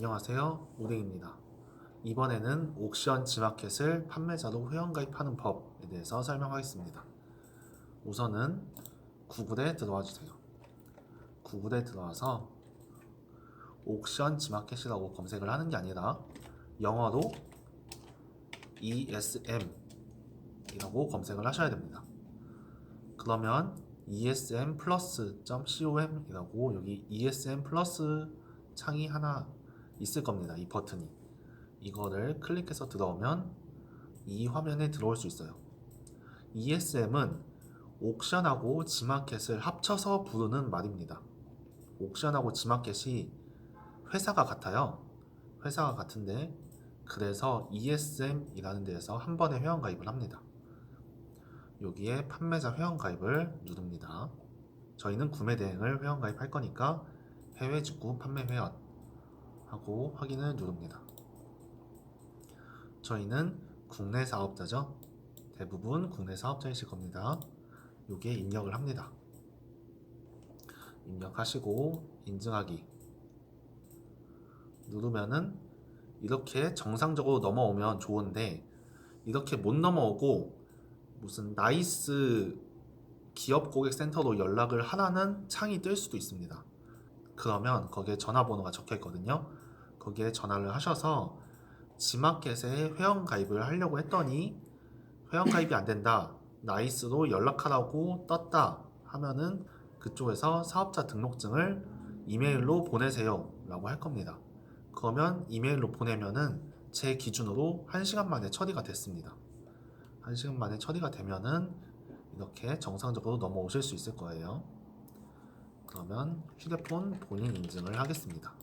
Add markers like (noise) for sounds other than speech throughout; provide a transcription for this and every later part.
안녕하세요. 우링입니다. 이번에는 옥션 지마켓을 판매자로 회원가입하는 법에 대해서 설명하겠습니다. 우선은 구글에 들어와 주세요. 구글에 들어와서 옥션 지마켓이라고 검색을 하는 게 아니라 영어로 ESM 이라고 검색을 하셔야 됩니다. 그러면 ESM plus.com 이라고 여기 ESM 플러스 창이 하나 있을 겁니다. 이 버튼이. 이거를 클릭해서 들어오면 이 화면에 들어올 수 있어요. ESM은 옥션하고 지마켓을 합쳐서 부르는 말입니다. 옥션하고 지마켓이 회사가 같아요. 회사가 같은데 그래서 ESM이라는 데에서 한 번에 회원 가입을 합니다. 여기에 판매자 회원 가입을 누릅니다. 저희는 구매 대행을 회원 가입할 거니까 해외 직구 판매 회원 하고 확인을 누릅니다. 저희는 국내 사업자죠. 대부분 국내 사업자이실 겁니다. 여기에 입력을 합니다. 입력하시고 인증하기 누르면은 이렇게 정상적으로 넘어오면 좋은데 이렇게 못 넘어오고 무슨 나이스 기업 고객 센터로 연락을 하라는 창이 뜰 수도 있습니다. 그러면 거기에 전화번호가 적혀 있거든요. 거기에 전화를 하셔서 지마켓에 회원 가입을 하려고 했더니 회원 가입이 안 된다. 나이스로 연락하라고 떴다 하면은 그쪽에서 사업자 등록증을 이메일로 보내세요 라고 할 겁니다. 그러면 이메일로 보내면은 제 기준으로 1시간 만에 처리가 됐습니다. 1시간 만에 처리가 되면은 이렇게 정상적으로 넘어오실 수 있을 거예요. 그러면 휴대폰 본인 인증을 하겠습니다.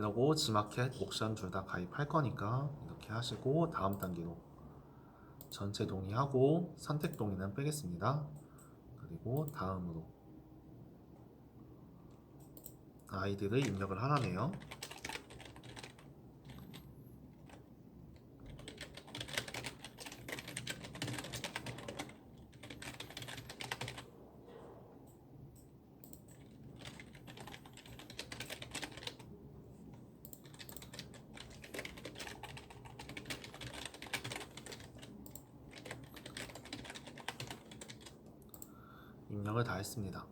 이러고 지마켓, 옥션 둘 다 가입할 거니까 이렇게 하시고 다음 단계로 전체 동의하고 선택 동의는 빼겠습니다. 그리고 다음으로 아이디를 입력을 하라네요. 입력을 다 했습니다.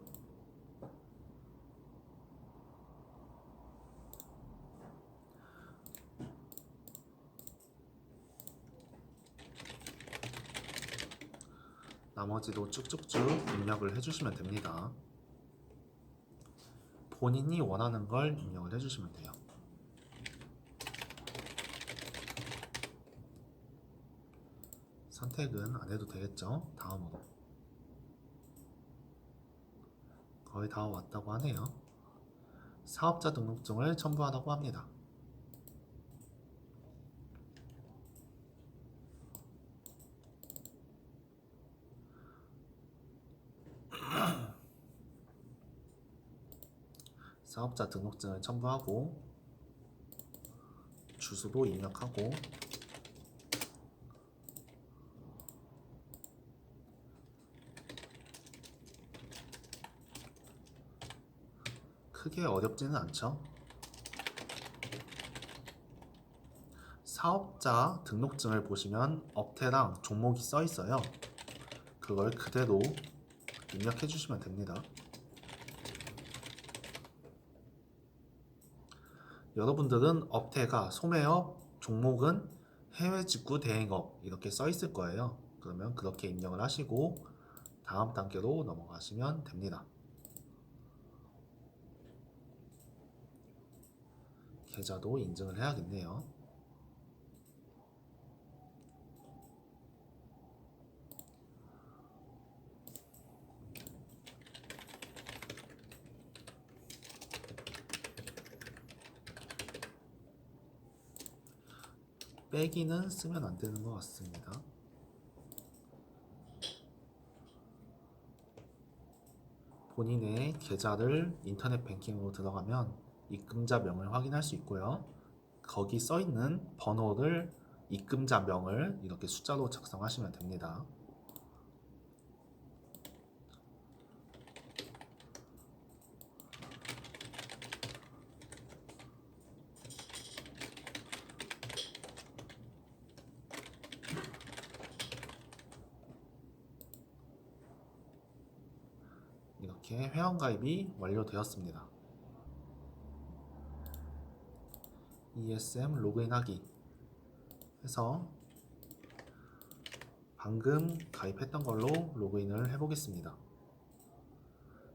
나머지도 쭉쭉쭉 입력을 해주시면 됩니다. 본인이 원하는 걸 입력을 해주시면 돼요. 선택은 안 해도 되겠죠? 다음으로. 거의 다 왔다고 하네요. 사업자 등록증을 첨부하라고 합니다. (clears throat) 사업자 등록증을 첨부하고 주소도 입력하고 크게 어렵지는 않죠. 사업자 등록증을 보시면 업태랑 종목이 써 있어요. 그걸 그대로 입력해 주시면 됩니다. 여러분들은 업태가 소매업, 종목은 해외 직구 대행업 이렇게 써 있을 거예요. 그러면 그렇게 입력을 하시고 다음 단계로 넘어가시면 됩니다. 계좌도 인증을 해야겠네요. 빼기는 쓰면 안 되는 것 같습니다. 본인의 계좌를 인터넷 뱅킹으로 들어가면 입금자 명을 확인할 수 있고요. 거기 써 있는 번호를 입금자 명을 이렇게 숫자로 작성하시면 됩니다. 이렇게 회원가입이 완료되었습니다. ESM 로그인하기 해서 방금 가입했던 걸로 로그인을 해보겠습니다.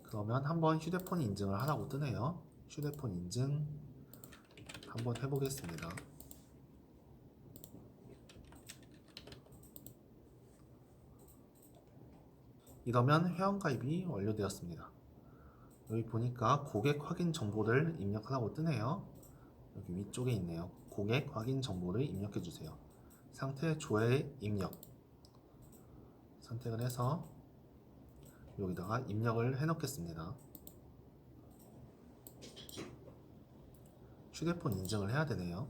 그러면 한번 휴대폰 인증을 하라고 뜨네요. 휴대폰 인증 한번 해보겠습니다. 이러면 회원가입이 완료되었습니다. 여기 보니까 고객 확인 정보를 입력하라고 뜨네요. 여기 위쪽에 있네요. 고객 확인 정보를 입력해 주세요. 상태 조회 입력 선택을 해서 여기다가 입력을 해 놓겠습니다. 휴대폰 인증을 해야 되네요.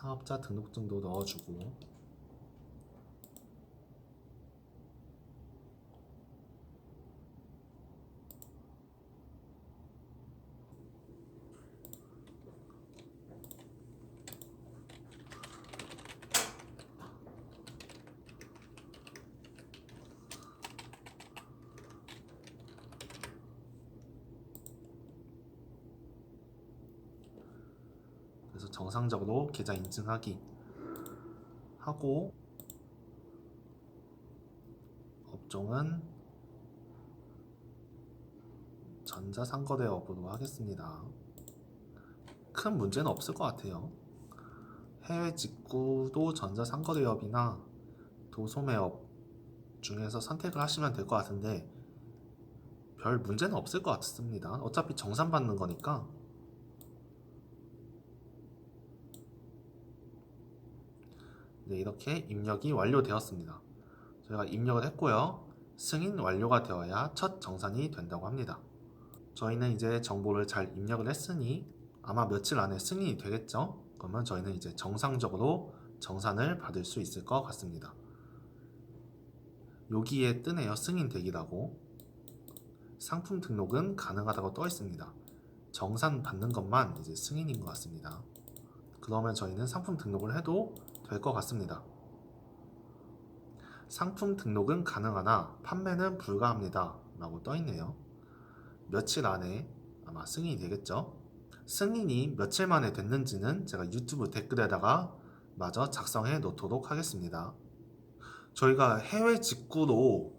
사업자 등록증도 넣어주고 그래서 정상적으로 계좌 인증하기 하고 업종은 전자상거래업으로 하겠습니다. 큰 문제는 없을 것 같아요. 해외 직구도 전자상거래업이나 도소매업 중에서 선택을 하시면 될 것 같은데 별 문제는 없을 것 같습니다. 어차피 정산 받는 거니까 네, 이렇게 입력이 완료되었습니다. 저희가 입력을 했고요. 승인 완료가 되어야 첫 정산이 된다고 합니다. 저희는 이제 정보를 잘 입력을 했으니 아마 며칠 안에 승인이 되겠죠? 그러면 저희는 이제 정상적으로 정산을 받을 수 있을 것 같습니다. 여기에 뜨네요. 승인 대기라고. 상품 등록은 가능하다고 떠 있습니다. 정산 받는 것만 이제 승인인 것 같습니다. 그러면 저희는 상품 등록을 해도 될 것 같습니다. 상품 등록은 가능하나 판매는 불가합니다. 라고 떠 있네요. 며칠 안에 아마 승인이 되겠죠? 승인이 며칠 만에 됐는지는 제가 유튜브 댓글에다가 마저 작성해 놓도록 하겠습니다. 저희가 해외 직구로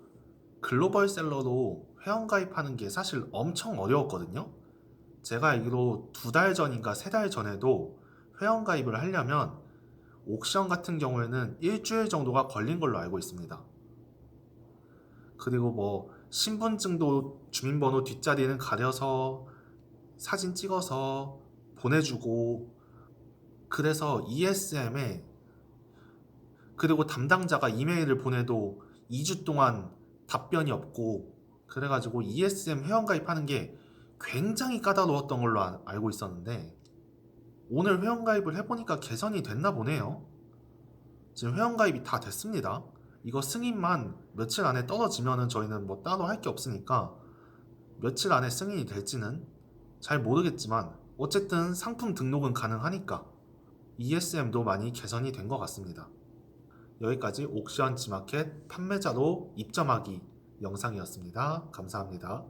글로벌 셀러로 회원 가입하는 게 사실 엄청 어려웠거든요. 제가 알기로 두 달 전인가 세 달 전에도 회원 가입을 하려면 옥션 같은 경우에는 일주일 정도가 걸린 걸로 알고 있습니다. 그리고 뭐 신분증도 주민번호 뒷자리는 가려서 사진 찍어서 보내주고 그래서 ESM에 그리고 담당자가 이메일을 보내도 2주 동안 답변이 없고 그래가지고 ESM 회원 가입하는 게 굉장히 까다로웠던 걸로 아- 알고 있었는데 오늘 회원가입을 해보니까 개선이 됐나 보네요. 지금 회원가입이 다 됐습니다. 이거 승인만 며칠 안에 떨어지면은 저희는 뭐 따로 할 게 없으니까 며칠 안에 승인이 될지는 잘 모르겠지만 어쨌든 상품 등록은 가능하니까 ESM도 많이 개선이 된 것 같습니다. 여기까지 옥션 지마켓 판매자로 입점하기 영상이었습니다. 감사합니다.